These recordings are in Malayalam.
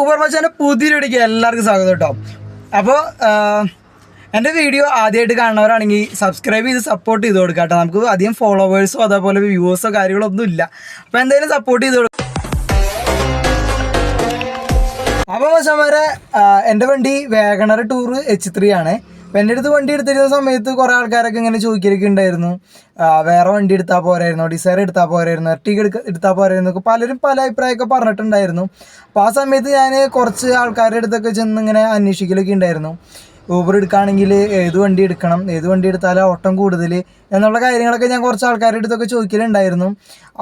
ഊബർ മച്ചാന്റെ പുതിയൊരു വീഡിയോക്ക് എല്ലാവർക്കും സ്വാഗതം കേട്ടോ അപ്പോൾ എന്റെ വീഡിയോ ആദ്യമായിട്ട് കാണുന്നവരാണെങ്കിൽ സബ്സ്ക്രൈബ് ചെയ്ത് സപ്പോർട്ട് ചെയ്ത് കൊടുക്കുക കേട്ടോ നമുക്ക് അധികം ഫോളോവേഴ്സോ അതേപോലെ വ്യൂവേഴ്സോ കാര്യങ്ങളോ ഒന്നും ഇല്ല. അപ്പോൾ എന്തായാലും സപ്പോർട്ട് ചെയ്ത് കൊടുക്കുക അപ്പോൾ മച്ചാമാരെ എന്റെ വണ്ടി വേഗണർ ടൂർ എച്ച് ത്രീ ആണ്. അപ്പം എന്റെ അടുത്ത് വണ്ടി എടുത്തിരുന്ന സമയത്ത് കുറേ ആൾക്കാരൊക്കെ ഇങ്ങനെ ചോദിക്കലൊക്കെ ഉണ്ടായിരുന്നു വേറെ വണ്ടി എടുത്താൽ പോരായിരുന്നു? ഡിസൈർ എടുത്താൽ പോരായിരുന്നു? എർട്ടിക എടുക്ക എടുത്താൽ പോരായിരുന്നു? പലരും പല അഭിപ്രായമൊക്കെ പറഞ്ഞിട്ടുണ്ടായിരുന്നു. അപ്പോൾ ആ സമയത്ത് ഞാൻ കുറച്ച് ആൾക്കാരുടെ അടുത്തൊക്കെ ചെന്ന് ഇങ്ങനെ അന്വേഷിക്കലൊക്കെ ഉണ്ടായിരുന്നു ഊബർ എടുക്കുകയാണെങ്കിൽ ഏത് വണ്ടി എടുക്കണം ഏത് വണ്ടി എടുത്താലാ ഓട്ടം കൂടുതൽ എന്നുള്ള കാര്യങ്ങളൊക്കെ ഞാൻ കുറച്ച് ആൾക്കാരുടെ അടുത്തൊക്കെ ചോദിക്കലുണ്ടായിരുന്നു.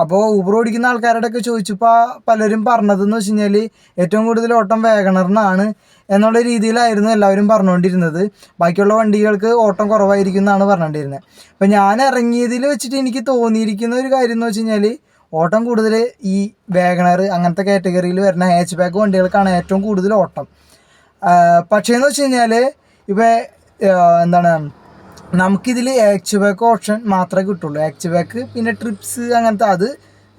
അപ്പോൾ ഊബർ ഓടിക്കുന്ന ആൾക്കാരുടെ ഒക്കെ ചോദിച്ചപ്പോൾ പലരും പറഞ്ഞതെന്ന് വെച്ച് കഴിഞ്ഞാൽ ഏറ്റവും കൂടുതൽ ഓട്ടം വേഗണറിനാണ് എന്നുള്ള രീതിയിലായിരുന്നു എല്ലാവരും പറഞ്ഞുകൊണ്ടിരുന്നത്. ബാക്കിയുള്ള വണ്ടികൾക്ക് ഓട്ടം കുറവായിരിക്കും എന്നാണ് പറഞ്ഞുകൊണ്ടിരുന്നത്. അപ്പോൾ ഞാൻ ഇറങ്ങിയതിൽ വെച്ചിട്ട് എനിക്ക് തോന്നിയിരിക്കുന്ന ഒരു കാര്യം എന്ന് വെച്ച് കഴിഞ്ഞാൽ ഓട്ടം കൂടുതൽ ഈ വേഗണർ അങ്ങനത്തെ കാറ്റഗറിയിൽ വരുന്ന ഹാച്ച് ബാക്ക് വണ്ടികൾക്കാണ് ഏറ്റവും കൂടുതൽ ഓട്ടം. പക്ഷേ എന്ന് വെച്ച് കഴിഞ്ഞാൽ ഇപ്പോൾ എന്താണ് നമുക്കിതിൽ ആക്ച്ച് ബാക്ക് ഓപ്ഷൻ മാത്രമേ കിട്ടുള്ളൂ. ആക്ച്ച് ബാക്ക് പിന്നെ ട്രിപ്സ് അങ്ങനത്തെ അത്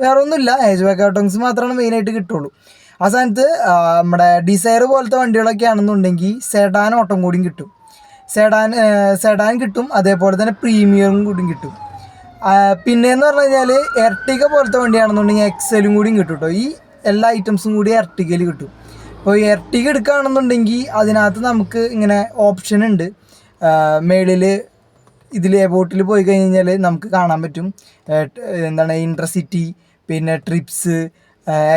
വേറെ ഒന്നുമില്ല ആക്ച്ച് ബാക്ക് ഓട്ടോങ്സ് മാത്രമാണ് മെയിനായിട്ട് കിട്ടുള്ളൂ. ആ സ്ഥാനത്ത് നമ്മുടെ ഡിസയർ പോലത്തെ വണ്ടികളൊക്കെ ആണെന്നുണ്ടെങ്കിൽ സെഡാൻ ഓട്ടം കൂടിയും കിട്ടും. സെഡാൻ സെഡാൻ കിട്ടും. അതേപോലെ തന്നെ പ്രീമിയറും കൂടിയും കിട്ടും. പിന്നെയെന്ന് പറഞ്ഞു കഴിഞ്ഞാൽ എർട്ടിക പോലത്തെ വണ്ടിയാണെന്നുണ്ടെങ്കിൽ എക്സലും കൂടിയും കിട്ടും കേട്ടോ ഈ എല്ലാ ഐറ്റംസും കൂടി എർട്ടിക്കയിൽ കിട്ടും. ഇപ്പോൾ എർട്ടിക എടുക്കുകയാണെന്നുണ്ടെങ്കിൽ അതിനകത്ത് നമുക്ക് ഇങ്ങനെ ഓപ്ഷൻ ഉണ്ട്. മേളിൽ ഇതിൽ എബോട്ടിൽ പോയി കഴിഞ്ഞാൽ നമുക്ക് കാണാൻ പറ്റും. എന്താണ് ഇൻട്രസിറ്റി പിന്നെ ട്രിപ്സ്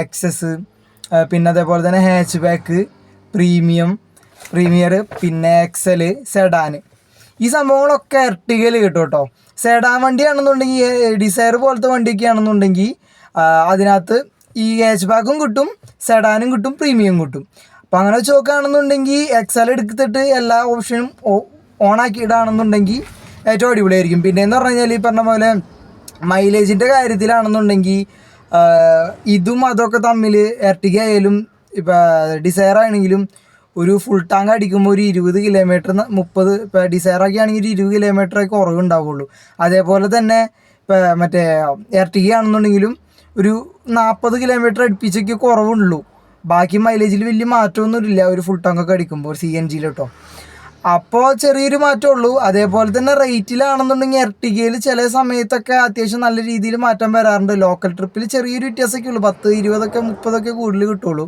ആക്സസ് പിന്നെ അതേപോലെ തന്നെ ഹാച്ച് ബാക്ക് പ്രീമിയം പ്രീമിയർ പിന്നെ എക്സൽ സെഡാൻ ഈ സംഭവങ്ങളൊക്കെ എർട്ടികയിൽ കിട്ടും കേട്ടോ സെഡാൻ വണ്ടിയാണെന്നുണ്ടെങ്കിൽ ഡിസയർ പോലത്തെ വണ്ടിയൊക്കെ ആണെന്നുണ്ടെങ്കിൽ അതിനകത്ത് ഈ ഹാച്ച് ബാക്കും കിട്ടും സെഡാനും കിട്ടും പ്രീമിയം കിട്ടും. അപ്പം അങ്ങനെ വെച്ച് നോക്കുകയാണെന്നുണ്ടെങ്കിൽ എക്സൽ എടുത്തിട്ട് എല്ലാ ഓപ്ഷനും ഓണാക്കിയിടാണെന്നുണ്ടെങ്കിൽ ഏറ്റവും അടിപൊളിയായിരിക്കും. പിന്നെ എന്ന് പറഞ്ഞു കഴിഞ്ഞാൽ ഈ പറഞ്ഞ പോലെ മൈലേജിന്റെ കാര്യത്തിലാണെന്നുണ്ടെങ്കിൽ ഇതും അതൊക്കെ തമ്മിൽ എർട്ടിക ആയാലും ഇപ്പോൾ ഡിസയർ ആണെങ്കിലും ഒരു ഫുൾ ടാങ്ക് അടിക്കുമ്പോൾ ഒരു ഇരുപത് കിലോമീറ്റർ മുപ്പത് ഇപ്പോൾ ഡിസയറൊക്കെ ആണെങ്കിൽ ഒരു ഇരുപത് കിലോമീറ്ററൊക്കെ കുറവ് ഉണ്ടാവുള്ളൂ അതേപോലെ തന്നെ ഇപ്പോൾ മറ്റേ എർട്ടിക ആണെന്നുണ്ടെങ്കിലും ഒരു നാൽപ്പത് കിലോമീറ്റർ അടുപ്പിച്ചൊക്കെ കുറവുള്ളൂ. ബാക്കി മൈലേജിൽ വലിയ മാറ്റമൊന്നുമില്ല. ഒരു ഫുൾ ടാങ്ക് ഒക്കെ അടിക്കുമ്പോൾ സി എൻ ജിയിൽ കേട്ടോ അപ്പോൾ ചെറിയൊരു മാറ്റമുള്ളൂ. അതേപോലെ തന്നെ റേറ്റിലാണെന്നുണ്ടെങ്കിൽ എർട്ടിഗയിൽ ചില സമയത്തൊക്കെ അത്യാവശ്യം നല്ല രീതിയിൽ മാറ്റം വരാറുണ്ട്. ലോക്കൽ ട്രിപ്പിൽ ചെറിയൊരു വ്യത്യാസമൊക്കെ ഉള്ളൂ. പത്ത് ഇരുപതൊക്കെ മുപ്പതൊക്കെ കൂടുതൽ കിട്ടുള്ളൂ.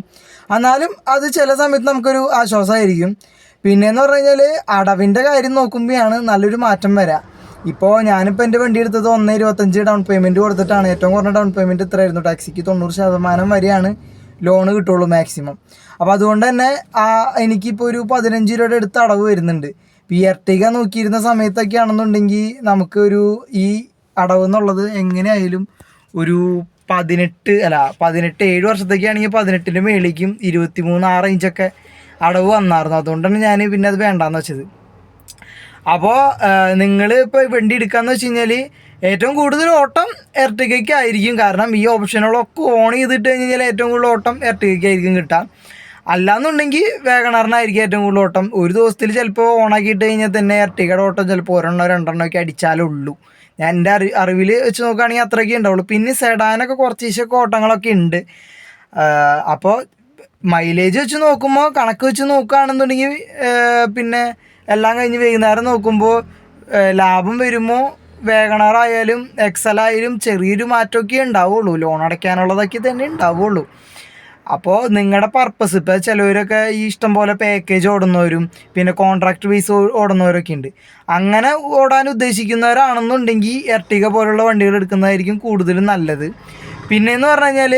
എന്നാലും അത് ചില സമയത്ത് നമുക്കൊരു ആശ്വാസമായിരിക്കും. പിന്നെയെന്ന് പറഞ്ഞു കഴിഞ്ഞാൽ അടവിന്റെ കാര്യം നോക്കുമ്പോഴാണ് നല്ലൊരു മാറ്റം വരാം. ഇപ്പോൾ ഞാനിപ്പോൾ എന്റെ വണ്ടി എടുത്തത് ഒന്ന് ഇരുപത്തഞ്ച് ഡൗൺ പേയ്മെന്റ് കൊടുത്തിട്ടാണ്. ഏറ്റവും കുറഞ്ഞ ഡൗൺ പേയ്മെന്റ് ഇത്രയായിരുന്നു. ടാക്സിക്ക് തൊണ്ണൂറ് ശതമാനം വരെയാണ് ലോണ് കിട്ടുള്ളൂ മാക്സിമം അപ്പോൾ അതുകൊണ്ട് തന്നെ ആ എനിക്കിപ്പോൾ ഒരു പതിനഞ്ച് രൂപയുടെ അടുത്ത് അടവ് വരുന്നുണ്ട്. ഇപ്പോൾ ഈ എർട്ടിക നോക്കിയിരുന്ന സമയത്തൊക്കെ ആണെന്നുണ്ടെങ്കിൽ നമുക്കൊരു ഈ അടവ് എന്നുള്ളത് എങ്ങനെയായാലും ഒരു പതിനെട്ട് അല്ല പതിനെട്ട് ഏഴ് വർഷത്തേക്കാണെങ്കിൽ പതിനെട്ടിന്റെ മേളിലേക്കും ഇരുപത്തി മൂന്ന് ആ റേഞ്ചൊക്കെ അടവ് വന്നായിരുന്നു. അതുകൊണ്ടാണ് ഞാൻ പിന്നെ അത് വേണ്ടാന്ന് വെച്ചത്. അപ്പോൾ നിങ്ങൾ ഇപ്പോൾ വണ്ടി എടുക്കാന്ന് വെച്ച് കഴിഞ്ഞാൽ ഏറ്റവും കൂടുതൽ ഓട്ടം എർട്ടിക്കയ്ക്ക് ആയിരിക്കും കാരണം ഈ ഓപ്ഷനുകളൊക്കെ ഓൺ ചെയ്തിട്ട് കഴിഞ്ഞ് കഴിഞ്ഞാൽ ഏറ്റവും കൂടുതൽ ഓട്ടം എർട്ടികയ്ക്ക് ആയിരിക്കും കിട്ടാം അല്ലാന്നുണ്ടെങ്കിൽ വേഗണറിനായിരിക്കും ഏറ്റവും കൂടുതൽ ഓട്ടം. ഒരു ദിവസത്തിൽ ചിലപ്പോൾ ഓണാക്കിയിട്ട് കഴിഞ്ഞാൽ തന്നെ എർട്ടികയുടെ ഓട്ടം ചിലപ്പോൾ ഒരെണ്ണോ രണ്ടെണ്ണോ ഒക്കെ അടിച്ചാലേ ഉള്ളൂ. ഞാൻ എന്റെ അറി അറിവിൽ വെച്ച് നോക്കുകയാണെങ്കിൽ അത്രയൊക്കെ ഉണ്ടാവുള്ളൂ. പിന്നെ സെഡാനൊക്കെ കുറച്ച് ദിവസമൊക്കെ ഓട്ടങ്ങളൊക്കെ ഉണ്ട്. അപ്പോൾ മൈലേജ് വെച്ച് നോക്കുമ്പോൾ കണക്ക് വെച്ച് നോക്കുകയാണെന്നുണ്ടെങ്കിൽ പിന്നെ എല്ലാം കഴിഞ്ഞ് വൈകുന്നേരം നോക്കുമ്പോൾ ലാഭം വരുമോ? വേഗണറായാലും എക്സലായാലും ചെറിയൊരു മാറ്റമൊക്കെ ഉണ്ടാവുള്ളൂ. ലോൺ അടയ്ക്കാനുള്ളതൊക്കെ തന്നെ ഉണ്ടാവുള്ളൂ. അപ്പോൾ നിങ്ങളുടെ പർപ്പസ് ഇപ്പോൾ ചിലവരൊക്കെ ഈ ഇഷ്ടം പോലെ പാക്കേജ് ഓടുന്നവരും പിന്നെ കോൺട്രാക്ട് ബേസ് ഓടുന്നവരൊക്കെ ഉണ്ട് അങ്ങനെ ഓടാൻ ഉദ്ദേശിക്കുന്നവരാണെന്നുണ്ടെങ്കിൽ എർട്ടിക പോലുള്ള വണ്ടികൾ എടുക്കുന്നതായിരിക്കും കൂടുതലും നല്ലത്. പിന്നെയെന്ന് പറഞ്ഞു കഴിഞ്ഞാൽ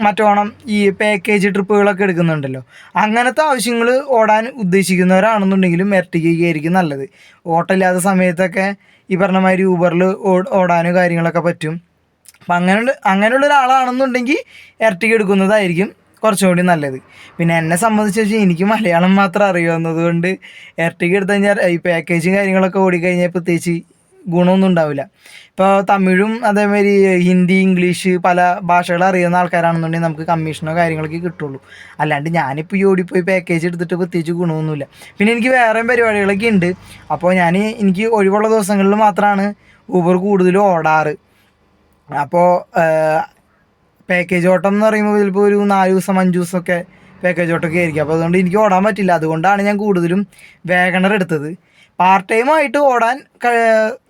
മറ്റോണം ഈ പാക്കേജ് ട്രിപ്പുകളൊക്കെ എടുക്കുന്നുണ്ടല്ലോ. അങ്ങനത്തെ ആവശ്യങ്ങൾ ഓടാൻ ഉദ്ദേശിക്കുന്നവരാണെന്നുണ്ടെങ്കിലും എർട്ടികയ്ക്കായിരിക്കും നല്ലത്. ഓട്ടമില്ലാത്ത സമയത്തൊക്കെ ഈ പറഞ്ഞ മാതിരി ഊബറിൽ ഓടാനും കാര്യങ്ങളൊക്കെ പറ്റും. അപ്പം അങ്ങനെ അങ്ങനെയുള്ള ഒരാളാണെന്നുണ്ടെങ്കിൽ ഇരട്ടിക എടുക്കുന്നതായിരിക്കും കുറച്ചും കൂടി നല്ലത്. പിന്നെ എന്നെ സംബന്ധിച്ച് വെച്ചാൽ എനിക്ക് മലയാളം മാത്രം അറിയാവുന്നത് കൊണ്ട് ഇരട്ടിക എടുത്തു കഴിഞ്ഞാൽ ഈ പാക്കേജും കാര്യങ്ങളൊക്കെ ഓടിക്കഴിഞ്ഞാൽ പ്രത്യേകിച്ച് ഗുണമൊന്നും ഉണ്ടാവില്ല. ഇപ്പോൾ തമിഴും അതേമാതിരി ഹിന്ദി ഇംഗ്ലീഷ് പല ഭാഷകൾ അറിയുന്ന ആൾക്കാരാണെന്നുണ്ടെങ്കിൽ നമുക്ക് കമ്മീഷനോ കാര്യങ്ങളൊക്കെ കിട്ടുള്ളൂ. അല്ലാണ്ട് ഞാനിപ്പോൾ ഈ ഓടിപ്പോയി പാക്കേജ് എടുത്തിട്ട് പ്രത്യേകിച്ച് ഗുണമൊന്നുമില്ല. പിന്നെ എനിക്ക് വേറെയും പരിപാടികളൊക്കെ ഉണ്ട്. അപ്പോൾ ഞാൻ എനിക്ക് ഒഴിവുള്ള ദിവസങ്ങളിൽ മാത്രമാണ് ഊബർ കൂടുതലും ഓടാറ്. അപ്പോൾ പാക്കേജ് ഓട്ടം എന്ന് പറയുമ്പോൾ ചിലപ്പോൾ ഒരു നാല് ദിവസം അഞ്ച് ദിവസമൊക്കെ പാക്കേജ് ഓട്ടമൊക്കെ ആയിരിക്കും. അപ്പോൾ അതുകൊണ്ട് എനിക്ക് ഓടാൻ പറ്റില്ല. അതുകൊണ്ടാണ് ഞാൻ കൂടുതലും വേഗണർ എടുത്തത്. പാർട്ട് ടൈം ആയിട്ട് ഓടാൻ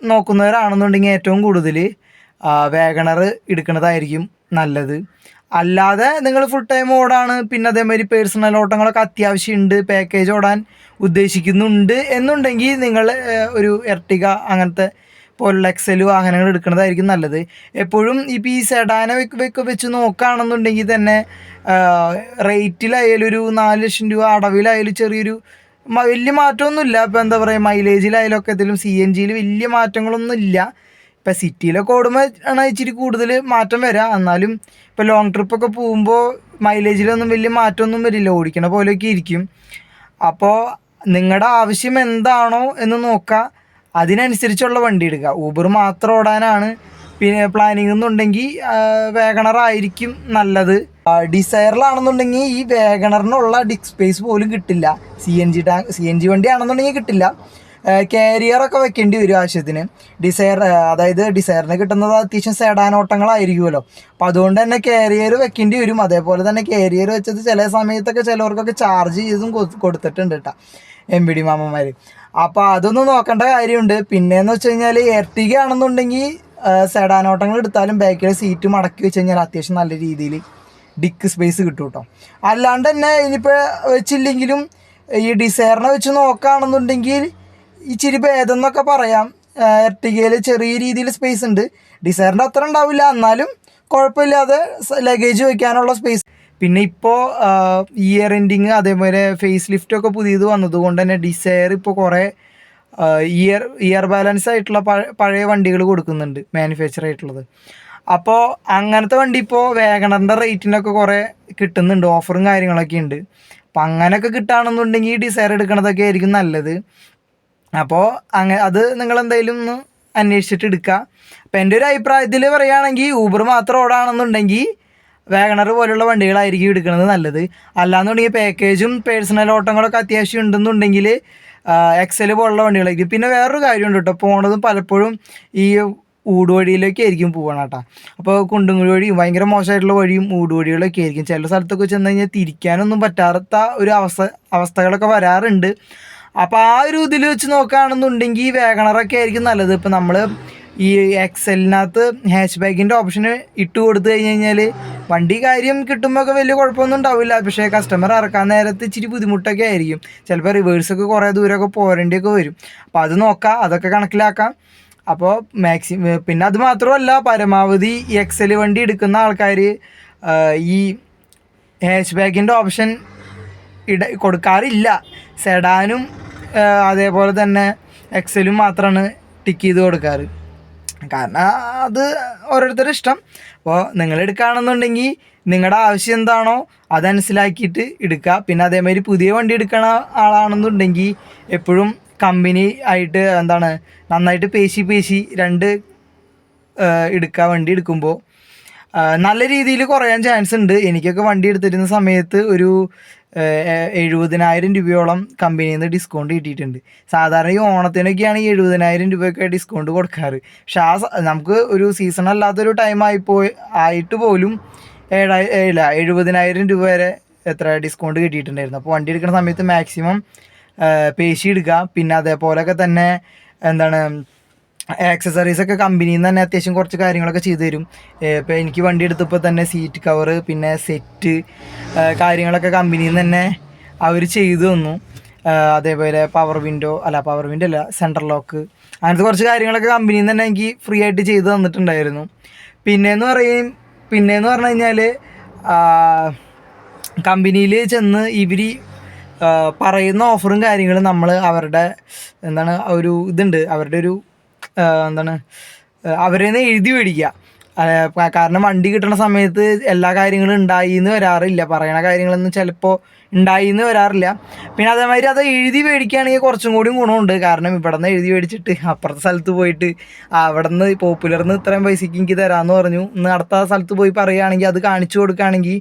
നോക്കുന്നവരാണെന്നുണ്ടെങ്കിൽ ഏറ്റവും കൂടുതൽ വേഗണർ എടുക്കുന്നതായിരിക്കും നല്ലത്. അല്ലാതെ നിങ്ങൾ ഫുൾ ടൈം ഓടാണ് പിന്നെ അതേമാതിരി പേഴ്സണൽ ഓട്ടങ്ങളൊക്കെ അത്യാവശ്യമുണ്ട് പാക്കേജ് ഓടാൻ ഉദ്ദേശിക്കുന്നുണ്ട് എന്നുണ്ടെങ്കിൽ നിങ്ങൾ ഒരു എർട്ടിക അങ്ങനത്തെ പോലുള്ള എക്സൽ വാഹനങ്ങൾ എടുക്കുന്നതായിരിക്കും നല്ലത്. എപ്പോഴും ഇപ്പോൾ ഈ സെഡാന വെക്ക് വെച്ച് നോക്കുകയാണെന്നുണ്ടെങ്കിൽ തന്നെ റേറ്റിലായാലും ഒരു നാല് ലക്ഷം രൂപ അടവിലായാലും ചെറിയൊരു വലിയ മാറ്റമൊന്നുമില്ല. ഇപ്പോൾ എന്താ പറയുക മൈലേജിലായാലും ഒക്കെ ഇതിലും സി എൻ ജിയിൽ വലിയ മാറ്റങ്ങളൊന്നും ഇല്ല ഇപ്പം സിറ്റിയിലൊക്കെ ഓടുമ്പോൾ ആണ് ഇച്ചിരി കൂടുതൽ മാറ്റം വരാം. എന്നാലും ഇപ്പോൾ ലോങ് ട്രിപ്പൊക്കെ പോകുമ്പോൾ മൈലേജിലൊന്നും വലിയ മാറ്റമൊന്നും വരില്ല. ഓടിക്കണ പോലെയൊക്കെ ഇരിക്കും. അപ്പോൾ നിങ്ങളുടെ ആവശ്യം എന്താണോ എന്ന് നോക്കുക അതിനനുസരിച്ചുള്ള വണ്ടി എടുക്കുക ഊബർ മാത്രം ഓടാനാണ് പിന്നെ പ്ലാനിങ് എന്നുണ്ടെങ്കിൽ വേഗണർ ആയിരിക്കും നല്ലത്. ഡിസയറിലാണെന്നുണ്ടെങ്കിൽ ഈ വേഗണറിനുള്ള ഡിക് സ്പേസ് പോലും കിട്ടില്ല. C N G tank C N G വണ്ടി ആണെന്നുണ്ടെങ്കിൽ കിട്ടില്ല കാരിയറൊക്കെ വെക്കേണ്ടി വരും ആവശ്യത്തിന്. ഡിസയർ അതായത് ഡിസയറിന് കിട്ടുന്നത് അത്യാവശ്യം സെഡാനോട്ടങ്ങളായിരിക്കുമല്ലോ അപ്പോൾ അതുകൊണ്ട് തന്നെ കാരിയർ വെക്കേണ്ടി വരും. അതേപോലെ തന്നെ കാരിയർ വെച്ചത് ചില സമയത്തൊക്കെ ചിലവർക്കൊക്കെ ചാർജ് ചെയ്തും കൊടുത്തിട്ടുണ്ട് കേട്ടോ എം ബി ഡി മാമന്മാർ അപ്പോൾ അതൊന്നും നോക്കേണ്ട കാര്യമുണ്ട്. പിന്നെയെന്ന് വെച്ച് കഴിഞ്ഞാൽ എർട്ടിക ആണെന്നുണ്ടെങ്കിൽ സെഡാനോട്ടങ്ങൾ എടുത്താലും ബാക്കിലെ സീറ്റ് മടക്കി വെച്ച് കഴിഞ്ഞാൽ അത്യാവശ്യം നല്ല രീതിയിൽ ഡിക്ക് സ്പേസ് കിട്ടും കേട്ടോ അല്ലാണ്ട് തന്നെ ഇനിയിപ്പോൾ വെച്ചില്ലെങ്കിലും ഈ ഡിസയറിനെ വെച്ച് നോക്കുകയാണെന്നുണ്ടെങ്കിൽ ഇച്ചിരി ഭേദം എന്നൊക്കെ പറയാം. എർട്ടിഗയിൽ ചെറിയ രീതിയിൽ സ്പേസ് ഉണ്ട്. ഡിസയറിന്റെ അത്ര ഉണ്ടാവില്ല. എന്നാലും കുഴപ്പമില്ലാതെ ലഗേജ് വയ്ക്കാനുള്ള സ്പേസ് പിന്നെ ഇപ്പോൾ ഇയർ എൻഡിങ് അതേപോലെ ഫേസ് ലിഫ്റ്റൊക്കെ പുതിയത് വന്നതുകൊണ്ട് തന്നെ ഡിസയർ ഇപ്പോൾ കുറേ ഇയർ ഇയർ ബാലൻസ് ആയിട്ടുള്ള പഴയ വണ്ടികൾ കൊടുക്കുന്നുണ്ട് മാനുഫാക്ചർ ആയിട്ടുള്ളത്. അപ്പോൾ അങ്ങനത്തെ വണ്ടി ഇപ്പോൾ വേഗണറിന്റെ റേറ്റിനൊക്കെ കുറേ കിട്ടുന്നുണ്ട് ഓഫറും കാര്യങ്ങളൊക്കെ ഉണ്ട്. അപ്പം അങ്ങനെയൊക്കെ കിട്ടുകയാണെന്നുണ്ടെങ്കിൽ ഡിസൈർ എടുക്കണതൊക്കെ ആയിരിക്കും നല്ലത്. അപ്പോൾ അങ്ങ അത് നിങ്ങൾ എന്തായാലും ഒന്ന് അന്വേഷിച്ചിട്ട് എടുക്കുക അപ്പം എന്റെ ഒരു അഭിപ്രായത്തിൽ പറയുകയാണെങ്കിൽ ഊബർ മാത്രം ഓടാണെന്നുണ്ടെങ്കിൽ വേഗണർ പോലുള്ള വണ്ടികളായിരിക്കും എടുക്കുന്നത് നല്ലത്. അല്ലാന്നുണ്ടെങ്കിൽ പാക്കേജും പേഴ്സണൽ ഓട്ടങ്ങളൊക്കെ അത്യാവശ്യം ഉണ്ടെന്നുണ്ടെങ്കിൽ എക്സൽ പോലുള്ള വണ്ടികളായിരിക്കും പിന്നെ വേറൊരു കാര്യമുണ്ട് കേട്ടോ പോണതും പലപ്പോഴും ഈ ഊടുവഴിയിലൊക്കെ ആയിരിക്കും പോകണം കേട്ടോ അപ്പോൾ കുണ്ടുങ്ങുഴി വഴിയും ഭയങ്കര മോശമായിട്ടുള്ള വഴിയും ഊടുവഴികളൊക്കെ ആയിരിക്കും. ചില സ്ഥലത്തൊക്കെ ചെന്ന് കഴിഞ്ഞാൽ തിരിക്കാനൊന്നും പറ്റാത്ത ഒരു അവസ്ഥ അവസ്ഥകളൊക്കെ വരാറുണ്ട്. അപ്പോൾ ആ ഒരു ഇതിൽ വെച്ച് നോക്കുകയാണെന്നുണ്ടെങ്കിൽ വേഗണറൊക്കെ ആയിരിക്കും നല്ലത്. ഇപ്പം നമ്മൾ ഈ എക്സലിനകത്ത് ഹാച്ച് ബാഗിന്റെ ഓപ്ഷൻ ഇട്ട് കൊടുത്തു കഴിഞ്ഞ് കഴിഞ്ഞാൽ വണ്ടി കാര്യം കിട്ടുമ്പോൾ ഒക്കെ വലിയ കുഴപ്പമൊന്നും ഉണ്ടാവില്ല. പക്ഷേ കസ്റ്റമർ ഇറക്കാൻ നേരത്ത് ഇച്ചിരി ബുദ്ധിമുട്ടൊക്കെ ആയിരിക്കും. ചിലപ്പോൾ റിവേഴ്സൊക്കെ കുറേ ദൂരമൊക്കെ പോരേണ്ടിയൊക്കെ വരും. അപ്പോൾ അത് നോക്കാം അതൊക്കെ കണക്കിലാക്കാം. അപ്പോൾ മാക്സിമം പിന്നെ അത് മാത്രമല്ല പരമാവധി എക്സൽ വണ്ടി എടുക്കുന്ന ആൾക്കാർ ഈ ഹാച്ച് ബാഗിന്റെ ഓപ്ഷൻ ഇട കൊടുക്കാറില്ല. സെഡാനും അതേപോലെ തന്നെ എക്സലും മാത്രമാണ് ടിക്ക് ചെയ്ത് കൊടുക്കാറ്. കാരണം അത് ഓരോരുത്തരുടെ ഇഷ്ടം. അപ്പോൾ നിങ്ങൾ എടുക്കുകയാണെന്നുണ്ടെങ്കിൽ നിങ്ങളുടെ ആവശ്യം എന്താണോ അതനുസരിച്ചിട്ട് എടുക്കുക. പിന്നെ അതേമാതിരി പുതിയ വണ്ടി എടുക്കണ ആളാണെന്നുണ്ടെങ്കിൽ എപ്പോഴും കമ്പനി ആയിട്ട് എന്താണ് നന്നായിട്ട് പേശി പേശി രണ്ട് എടുക്കുക വണ്ടി എടുക്കുമ്പോൾ നല്ല രീതിയിൽ കുറയാൻ ചാൻസ് ഉണ്ട്. എനിക്കൊക്കെ വണ്ടി എടുത്തിരുന്ന സമയത്ത് ഒരു എഴുപതിനായിരം രൂപയോളം കമ്പനിയിൽ നിന്ന് ഡിസ്കൗണ്ട് കിട്ടിയിട്ടുണ്ട്. സാധാരണ ഈ ഓണത്തിനൊക്കെയാണ് ഈ എഴുപതിനായിരം രൂപയൊക്കെ ഡിസ്കൗണ്ട് കൊടുക്കാറ്. പക്ഷെ ആ നമുക്ക് ഒരു സീസൺ അല്ലാത്തൊരു ടൈം ആയിപ്പോ ആയിട്ട് പോലും ഏഴായി ഇല്ല എഴുപതിനായിരം രൂപ വരെ എത്ര ഡിസ്കൗണ്ട് കിട്ടിയിട്ടുണ്ടായിരുന്നു. അപ്പോൾ വണ്ടി എടുക്കുന്ന സമയത്ത് മാക്സിമം പേശി എടുക്കുക പിന്നെ അതേപോലെയൊക്കെ തന്നെ എന്താണ് ആക്സസറീസ് ഒക്കെ കമ്പനിയിൽ നിന്ന് തന്നെ അത്യാവശ്യം കുറച്ച് കാര്യങ്ങളൊക്കെ ചെയ്തു തരും. ഇപ്പോൾ എനിക്ക് വണ്ടി എടുത്തപ്പോൾ തന്നെ സീറ്റ് കവറ് പിന്നെ സെറ്റ് കാര്യങ്ങളൊക്കെ കമ്പനിയിൽ നിന്ന് തന്നെ അവർ ചെയ്തു തന്നു. അതേപോലെ പവർ വിൻഡോ അല്ല പവർ വിൻഡോ അല്ല സെൻട്രൽ ലോക്ക് അങ്ങനത്തെ കുറച്ച് കാര്യങ്ങളൊക്കെ കമ്പനിയിൽ നിന്ന് തന്നെ എനിക്ക് ഫ്രീ ആയിട്ട് ചെയ്തു തന്നിട്ടുണ്ടായിരുന്നു. പിന്നെയെന്ന് പറയും പിന്നെയെന്ന് പറഞ്ഞു കഴിഞ്ഞാൽ കമ്പനിയിൽ ചെന്ന് ഇവർ പറയുന്ന ഓഫറും കാര്യങ്ങളും നമ്മൾ അവരുടെ എന്താണ് ഒരു ഇതുണ്ട് അവരുടെ ഒരു എന്താണ് അവരെ നിന്ന് എഴുതി മേടിക്കുക. കാരണം വണ്ടി കിട്ടുന്ന സമയത്ത് എല്ലാ കാര്യങ്ങളും ഉണ്ടായി എന്ന് വരാറില്ല. പറയണ കാര്യങ്ങളൊന്നും ചിലപ്പോൾ ഉണ്ടായി എന്ന് വരാറില്ല. പിന്നെ അതേമാതിരി അത് എഴുതി മേടിക്കുകയാണെങ്കിൽ കുറച്ചും കൂടി ഗുണമുണ്ട്. കാരണം ഇവിടെ നിന്ന് എഴുതി മേടിച്ചിട്ട് അപ്പുറത്തെ സ്ഥലത്ത് പോയിട്ട് അവിടെ നിന്ന് പോപ്പുലറിന്ന് ഇത്രയും പൈസയ്ക്ക് എനിക്ക് തരാമെന്ന് പറഞ്ഞു. ഇന്ന് അടുത്ത സ്ഥലത്ത് പോയി പറയുകയാണെങ്കിൽ അത് കാണിച്ചു കൊടുക്കുകയാണെങ്കിൽ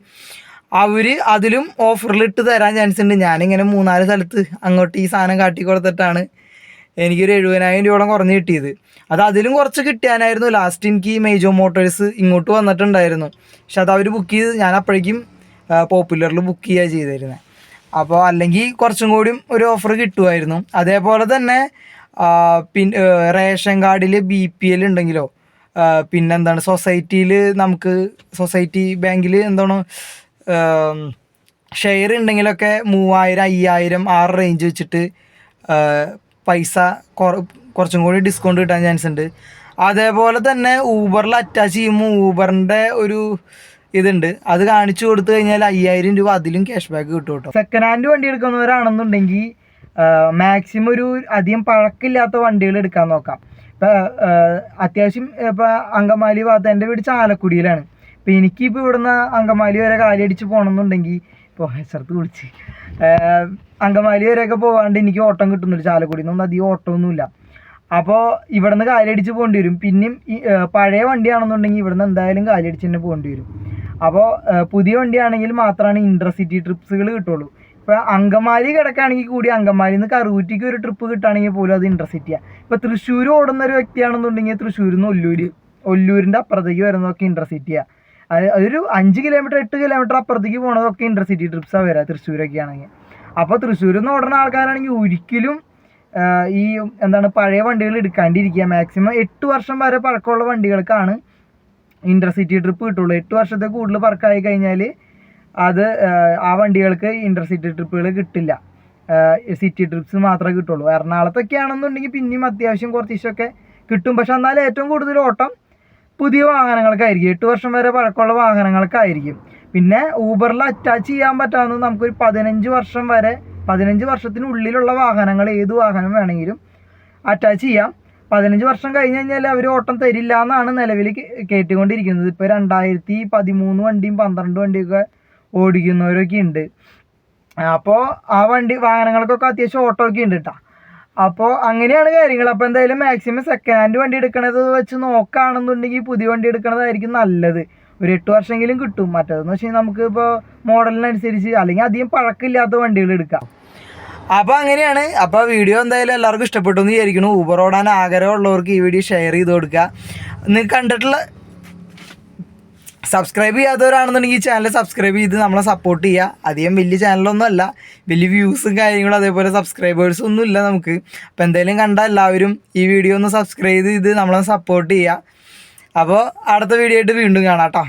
അവർ അതിലും ഓഫറിലിട്ട് തരാൻ ചാൻസ് ഉണ്ട്. ഞാനിങ്ങനെ മൂന്നാൽ സ്ഥലത്ത് അങ്ങോട്ട് ഈ സാധനം കാട്ടി കൊടുത്തിട്ടാണ് എനിക്കൊരു എഴുപതിനായിരം രൂപയോളം കുറഞ്ഞ് കിട്ടിയത്. അത് അതിലും കുറച്ച് കിട്ടാനായിരുന്നു ലാസ്റ്റ് എനിക്ക് ഈ മേജോ മോട്ടോഴ്സ് ഇങ്ങോട്ട് വന്നിട്ടുണ്ടായിരുന്നു. പക്ഷെ അത് അവർ ബുക്ക് ചെയ്ത് ഞാൻ അപ്പോഴേക്കും പോപ്പുലറിൽ ബുക്ക് ചെയ്യുക ചെയ്തിരുന്നത് അപ്പോൾ അല്ലെങ്കിൽ കുറച്ചും കൂടിയും ഒരു ഓഫർ കിട്ടുമായിരുന്നു. അതേപോലെ തന്നെ പിന്നെ റേഷൻ കാർഡിൽ ബി പി എൽ ഉണ്ടെങ്കിലോ പിന്നെന്താണ് സൊസൈറ്റിയിൽ നമുക്ക് സൊസൈറ്റി ബാങ്കിൽ എന്താണ് ഷെയർ ഉണ്ടെങ്കിലൊക്കെ മൂവായിരം അയ്യായിരം ആ റേഞ്ച് വെച്ചിട്ട് പൈസ കുറച്ചും കൂടി ഡിസ്കൗണ്ട് കിട്ടാൻ ചാൻസ് ഉണ്ട്. അതേപോലെ തന്നെ ഊബറിൽ അറ്റാച്ച് ചെയ്യുമ്പോൾ ഊബറിന്റെ ഒരു ഇതുണ്ട്. അത് കാണിച്ചു കൊടുത്തു കഴിഞ്ഞാൽ അയ്യായിരം രൂപ അതിലും ക്യാഷ് ബാക്ക് കിട്ടും കേട്ടോ. സെക്കൻഡ് ഹാൻഡ് വണ്ടി എടുക്കുന്നവരാണെന്നുണ്ടെങ്കിൽ മാക്സിമം ഒരു അധികം പഴക്കില്ലാത്ത വണ്ടികൾ എടുക്കാൻ നോക്കാം. ഇപ്പം അത്യാവശ്യം ഇപ്പം അങ്കമാലി ഭാഗത്ത് എന്റെ വീട് ചാലക്കുടിയിലാണ്. ഇപ്പം എനിക്കിപ്പോൾ ഇവിടുന്ന് അങ്കമാലി വരെ കാലടിച്ച് പോകണമെന്നുണ്ടെങ്കിൽ ഇപ്പോൾ ഹെസർത്ത് വിളിച്ച് അങ്കമാലി വരെയൊക്കെ പോകാണ്ട് എനിക്ക് ഓട്ടം കിട്ടുന്നുണ്ട് ചാലക്കുടിയിൽ നിന്നൊന്നും അധികം ഓട്ടമൊന്നുമില്ല. അപ്പോൾ ഇവിടുന്ന് കാലടിച്ച് പോകേണ്ടി വരും. പിന്നെയും പഴയ വണ്ടിയാണെന്നുണ്ടെങ്കിൽ ഇവിടുന്ന് എന്തായാലും കാലടിച്ച് തന്നെ പോകേണ്ടി വരും. അപ്പോൾ പുതിയ വണ്ടിയാണെങ്കിൽ മാത്രമാണ് ഇന്റർസിറ്റി ട്രിപ്സുകൾ കിട്ടുള്ളൂ. ഇപ്പോൾ അങ്കമാലി കിടക്കുകയാണെങ്കിൽ കൂടി അങ്കമാലിയിൽ നിന്ന് കറുകുറ്റിക്ക് ഒരു ട്രിപ്പ് കിട്ടുകയാണെങ്കിൽ പോലും അത് ഇന്റർസിറ്റിയാണ് ഇപ്പോൾ തൃശ്ശൂർ ഓടുന്ന ഒരു വ്യക്തിയാണെന്നുണ്ടെങ്കിൽ തൃശ്ശൂരിൽ നിന്ന് ഒല്ലൂര് ഒല്ലൂരിന്റെ അപ്പുറത്തേക്ക് വരുന്നതൊക്കെ ഇന്റർസിറ്റിയാണ് അതൊരു അഞ്ച് കിലോമീറ്റർ എട്ട് കിലോമീറ്റർ അപ്പുറത്തേക്ക് പോണതൊക്കെ ഇന്റർസിറ്റി ട്രിപ്സാണ് വരിക തൃശ്ശൂരൊക്കെ ആണെങ്കിൽ അപ്പോൾ തൃശ്ശൂരിൽ നിന്ന് ഓടുന്ന ആൾക്കാരാണെങ്കിൽ ഒരിക്കലും ഈ എന്താണ് പഴയ വണ്ടികൾ എടുക്കാണ്ടിരിക്കുക. മാക്സിമം എട്ട് വർഷം വരെ പഴക്കമുള്ള വണ്ടികൾക്കാണ് ഇന്റർസിറ്റി ട്രിപ്പ് കിട്ടുള്ളൂ. എട്ട് വർഷത്തെ കൂടുതൽ പറക്കായി കഴിഞ്ഞാൽ അത് ആ വണ്ടികൾക്ക് ഇന്റർസിറ്റി ട്രിപ്പുകൾ കിട്ടില്ല. സിറ്റി ട്രിപ്സ് മാത്രമേ കിട്ടുള്ളൂ. എറണാകുളത്തൊക്കെ ആണെന്നുണ്ടെങ്കിൽ പിന്നെയും അത്യാവശ്യം കുറച്ച് ഇഷ്യൊക്കെ കിട്ടും. പക്ഷെ എന്നാൽ ഏറ്റവും കൂടുതൽ ഓട്ടം പുതിയ വാഹനങ്ങൾക്കായിരിക്കും. എട്ട് വർഷം വരെ പഴക്കമുള്ള വാഹനങ്ങൾക്കായിരിക്കും. പിന്നെ ഊബറിൽ അറ്റാച്ച് ചെയ്യാൻ പറ്റാവുന്നത് നമുക്കൊരു പതിനഞ്ച് വർഷം വരെ പതിനഞ്ച് വർഷത്തിനുള്ളിലുള്ള വാഹനങ്ങൾ ഏത് വാഹനം വേണമെങ്കിലും അറ്റാച്ച് ചെയ്യാം. പതിനഞ്ച് വർഷം കഴിഞ്ഞ് കഴിഞ്ഞാൽ അവർ ഓട്ടം തരില്ല എന്നാണ് നിലവിൽ കേട്ടുകൊണ്ടിരിക്കുന്നത്. ഇപ്പോൾ രണ്ടായിരത്തി പതിമൂന്ന് വണ്ടിയും പന്ത്രണ്ട് വണ്ടിയൊക്കെ ഓടിക്കുന്നവരൊക്കെ ഉണ്ട്. അപ്പോൾ ആ വണ്ടി വാഹനങ്ങൾക്കൊക്കെ അത്യാവശ്യം ഓട്ടോ ഒക്കെ ഉണ്ട് കേട്ടോ അപ്പോൾ അങ്ങനെയാണ് കാര്യങ്ങൾ. അപ്പോൾ എന്തായാലും മാക്സിമം സെക്കൻഡ് ഹാൻഡ് വണ്ടി എടുക്കണത് വെച്ച് നോക്കുകയാണെന്നുണ്ടെങ്കിൽ പുതിയ വണ്ടി എടുക്കണതായിരിക്കും നല്ലത്. ഒരു എട്ട് വർഷമെങ്കിലും കിട്ടും. മറ്റേതെന്ന് വെച്ച് കഴിഞ്ഞാൽ നമുക്ക് ഇപ്പോൾ മോഡലിനനുസരിച്ച് അല്ലെങ്കിൽ അധികം പഴക്കമില്ലാത്ത വണ്ടികൾ എടുക്കാം. അപ്പോൾ അങ്ങനെയാണ്. അപ്പോൾ വീഡിയോ എന്തായാലും എല്ലാവർക്കും ഇഷ്ടപ്പെട്ടു എന്ന് വിചാരിക്കുന്നു. ഊബർ ഓടാൻ ആഗ്രഹമുള്ളവർക്ക് ഈ വീഡിയോ ഷെയർ ചെയ്ത് കൊടുക്കുക. നിങ്ങൾ കണ്ടിട്ടുള്ള സബ്സ്ക്രൈബ് ചെയ്യാത്തവരാണെന്നുണ്ടെങ്കിൽ ഈ ചാനൽ സബ്സ്ക്രൈബ് ചെയ്ത് നമ്മളെ സപ്പോർട്ട് ചെയ്യുക അധികം വലിയ ചാനലൊന്നും അല്ല. വലിയ വ്യൂസും കാര്യങ്ങളും അതേപോലെ സബ്സ്ക്രൈബേഴ്സും ഒന്നും ഇല്ല നമുക്ക്. അപ്പോൾ എന്തായാലും കണ്ട എല്ലാവരും ഈ വീഡിയോ ഒന്ന് സബ്സ്ക്രൈബ് ചെയ്ത് നമ്മളെ സപ്പോർട്ട് ചെയ്യുക അപ്പോൾ അടുത്ത വീഡിയോ ആയിട്ട് വീണ്ടും കാണാം കേട്ടോ.